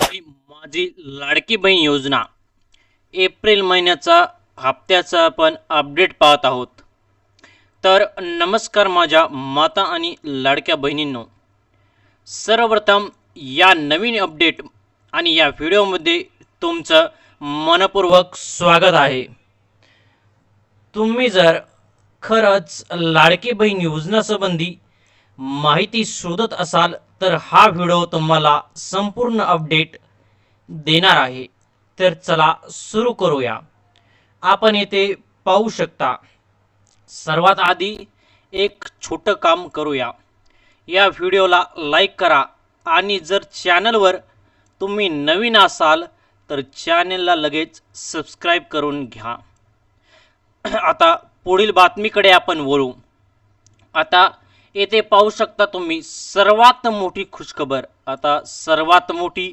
माझी लाडकी बहीण योजना. एप्रिल महिन्याचा हप्त्याचा आपण अपडेट पाहत आहोत. तर नमस्कार माझ्या माता आणि लाडक्या बहिणींनो. सर्वप्रथम या नवीन अपडेट आणि या व्हिडिओमध्ये तुमचं मनपूर्वक स्वागत आहे. तुम्ही जर खरंच लाडकी बहीण योजनासंबंधी माहिती शोधत असाल तर हा व्हिडिओ तुम्हाला संपूर्ण अपडेट देणार आहे. तर चला सुरू करूया. आपण येथे पाहू शकता सर्वात आधी एक छोटं काम करूया. या व्हिडिओला लाईक करा आणि जर चॅनलवर तुम्ही नवीन असाल तर चॅनलला लगेच सबस्क्राईब करून घ्या. आता पुढील बातमीकडे आपण वळू. आता येथे पाहू शकता तुम्ही सर्वात मोठी खुशखबर. आता सर्वात मोठी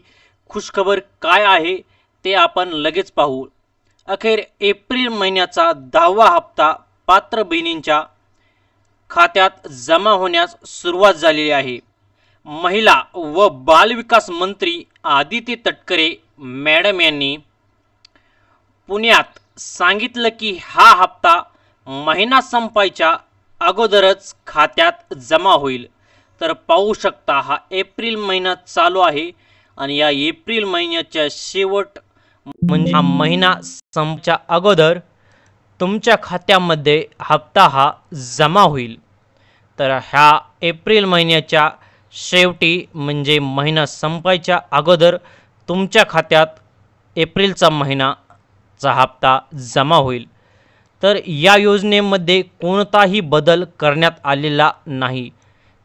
खुशखबर काय आहे ते आपण लगेच पाहू. अखेर एप्रिल महिन्याचा दहावा हप्ता पात्र बहिणींच्या खात्यात जमा होण्यास सुरुवात झालेली आहे. महिला व बालविकास मंत्री आदिती तटकरे मॅडम यांनी पुण्यात सांगितलं की हा हप्ता महिना संपायच्या अगोदरच खात्यात जमा होईल. तर पाहू शकता हा एप्रिल महिना चालू आहे आणि या एप्रिल महिन्याच्या शेवट म्हणजे हा महिना संपच्या अगोदर तुमच्या खात्यामध्ये हप्ता हा जमा होईल. तर ह्या एप्रिल महिन्याच्या शेवटी म्हणजे महिना संपायच्या अगोदर तुमच्या खात्यात एप्रिलचा महिनाचा हप्ता जमा होईल. तर या योजनेमध्ये कोणताही बदल करण्यात आलेला नाही.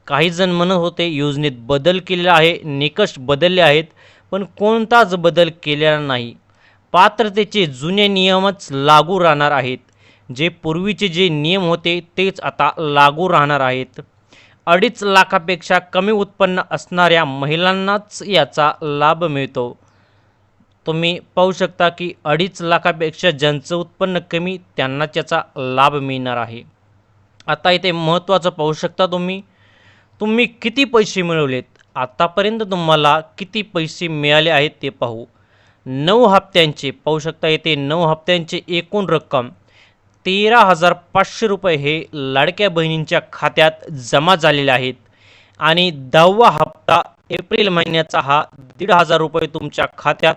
काही जण म्हणत होते योजनेत बदल केलेला आहे निकष बदलले आहेत पण कोणताच बदल केलेला नाही. पात्रतेचे जुने नियमच लागू राहणार आहेत. जे पूर्वीचे जे नियम होते तेच आता लागू राहणार आहेत. अडीच लाखापेक्षा कमी उत्पन्न असणाऱ्या महिलांनाच याचा लाभ मिळतो. तुम्ही पाहू शकता की अडीच लाखापेक्षा ज्यांचं उत्पन्न कमी त्यांना त्याचा लाभ मिळणार आहे. आता इथे महत्त्वाचं पाहू शकता तुम्ही. तुम्ही किती पैसे मिळवलेत? आतापर्यंत तुम्हाला किती पैसे मिळाले आहेत ते पाहू. नऊ हप्त्यांचे पाहू शकता येथे नऊ हप्त्यांचे एकूण रक्कम. तेरा हजार पाचशे रुपये हे लाडक्या बहिणींच्या खात्यात जमा झालेले आहेत. आणि दहावा हप्ता एप्रिल महिन्याचा हा दीड हजार रुपये तुमच्या खात्यात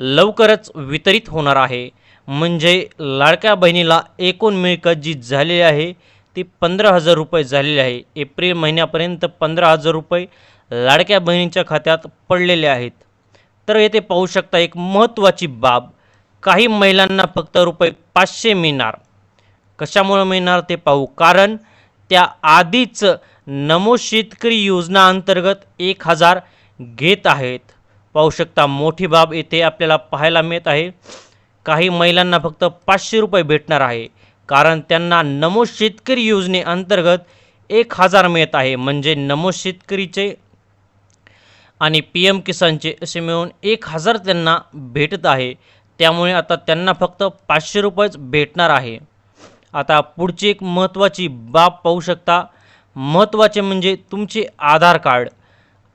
लवकरच वितरित होणार आहे. म्हणजे लाडक्या बहिणीला एकूण मिळकत जी झालेली आहे ती पंधरा हजार रुपये झालेली आहे. एप्रिल महिन्यापर्यंत पंधरा हजार रुपये लाडक्या बहिणींच्या खात्यात पडलेले आहेत. तर येथे पाहू शकता एक महत्त्वाची बाब. काही महिलांना फक्त रुपये पाचशे मिळणार. कशामुळे मिळणार ते पाहू. कारण त्या आधीच नमो शेतकरी योजना अंतर्गत एक हजार घेत आहेत. पाहू शकता मोठी बाब येथे आपल्याला पाहायला मिळत आहे. काही महिलांना फक्त पाचशे रुपये भेटणार आहे. कारण त्यांना नमो शेतकरी योजनेअंतर्गत एक हजार मिळत आहे. म्हणजे नमो शेतकरीचे आणि पी एम किसानचे असे मिळून एक हजार त्यांना भेटत आहे. त्यामुळे आता त्यांना फक्त पाचशे रुपयेच भेटणार आहे. आता पुढची एक महत्त्वाची बाब पाहू शकता. महत्त्वाचे म्हणजे तुमचे आधार कार्ड.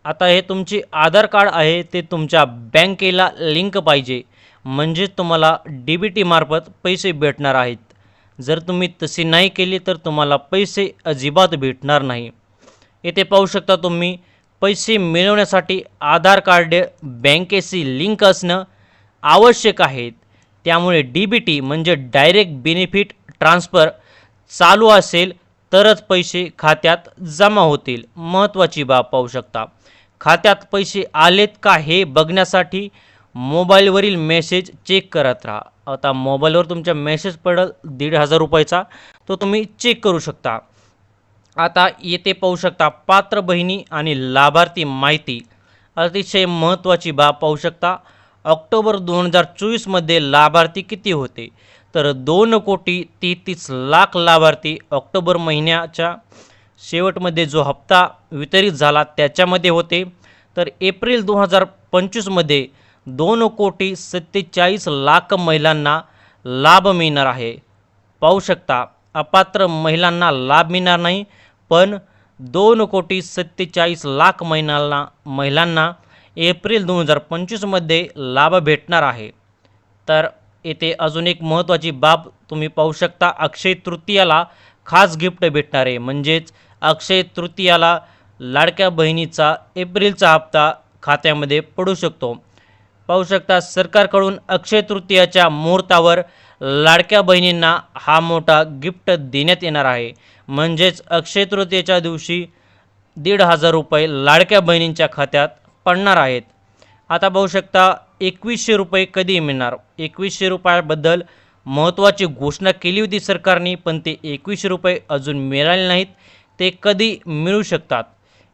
आता हे तुमची आधार कार्ड आहे ते तुमच्या बँकेला लिंक पाहिजे. म्हणजे तुम्हाला डी बी टीमार्फत पैसे भेटणार आहेत. जर तुम्ही तसे नाही केली तर तुम्हाला पैसे अजिबात भेटणार नाही. येथे पाहू शकता तुम्ही पैसे मिळवण्यासाठी आधार कार्ड बँकेशी लिंक असणं आवश्यक आहे. त्यामुळे डी बी टी म्हणजे डायरेक्ट बेनिफिट ट्रान्सफर चालू असेल तरच पैसे खात्यात जमा होतील. महत्त्वाची बाब पाहू शकता. खात्यात पैसे आलेत का हे बघण्यासाठी मोबाईलवरील मेसेज चेक करत राहा. आता मोबाईलवर तुमच्या मेसेज पडेल दीड हजार रुपयाचा तो तुम्ही चेक करू शकता. आता येथे पाहू शकता पात्र बहिणी आणि लाभार्थी माहिती. अतिशय महत्त्वाची बाब पाहू शकता. ऑक्टोबर दोन हजार चोवीसमध्ये लाभार्थी किती होते? तर दोन कोटी तेहतीस लाख लाभार्थी ऑक्टोबर महिन्याच्या शेवटमध्ये जो हप्ता वितरित झाला त्याच्यामध्ये होते. तर एप्रिल दोन हजार पंचवीसमध्ये दोन कोटी सत्तेचाळीस लाख महिलांना लाभ मिळणार आहे. पाहू शकता अपात्र महिलांना लाभ मिळणार नाही पण दोन कोटी सत्तेचाळीस लाख महिलांना महिलांना एप्रिल दोन हजार पंचवीसमध्ये लाभ भेटणार आहे. तर येथे अजून एक महत्त्वाची बाब तुम्ही पाहू शकता. अक्षय तृतीयाला खास गिफ्ट भेटणार आहे. म्हणजेच अक्षय तृतीयाला लाडक्या बहिणीचा एप्रिलचा हप्ता खात्यामध्ये पडू शकतो. पाहू शकता सरकारकडून अक्षय तृतीयाच्या मुहूर्तावर लाडक्या बहिणींना हा मोठा गिफ्ट देण्यात येणार आहे. म्हणजेच अक्षय तृतीयेच्या दिवशी दीड हजार रुपये लाडक्या बहिणींच्या खात्यात पडणार आहेत. आता पाहू शकता एकवीसशे रुपये कधी मिळणार? एकवीसशे रुपयाबद्दल महत्त्वाची घोषणा केली होती सरकारने पण ते एकवीसशे रुपये अजून मिळाले नाहीत. ते कधी मिळू शकतात?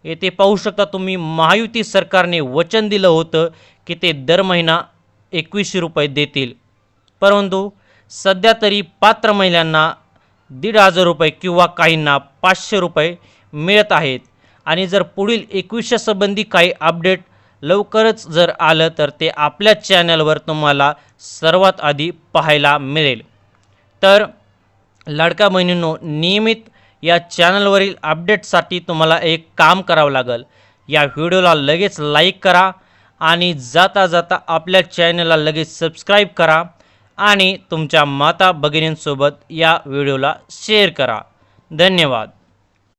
येथे पाहू शकता तुम्ही महायुती सरकारने वचन दिलं होतं की ते दर महिना एकवीसशे रुपये देतील. परंतु सध्या तरी पात्र महिलांना दीड हजार रुपये किंवा काहींना पाचशे रुपये मिळत आहेत. आणि जर पुढील एकवीसशे संबंधी काही अपडेट लवकरच जर आलं तर ते आपल्या चॅनलवर तुम्हाला सर्वात आधी पाहायला मिळेल. तर लाडका बहिणींनो नियमित या चॅनलवरील अपडेटसाठी तुम्हाला एक काम करावं लागेल. या व्हिडिओला लगेच लाईक करा आणि जाता जाता आपल्या चॅनलला लगेच सबस्क्राईब करा आणि तुमच्या माता भगिनींसोबत या व्हिडिओला शेअर करा. धन्यवाद.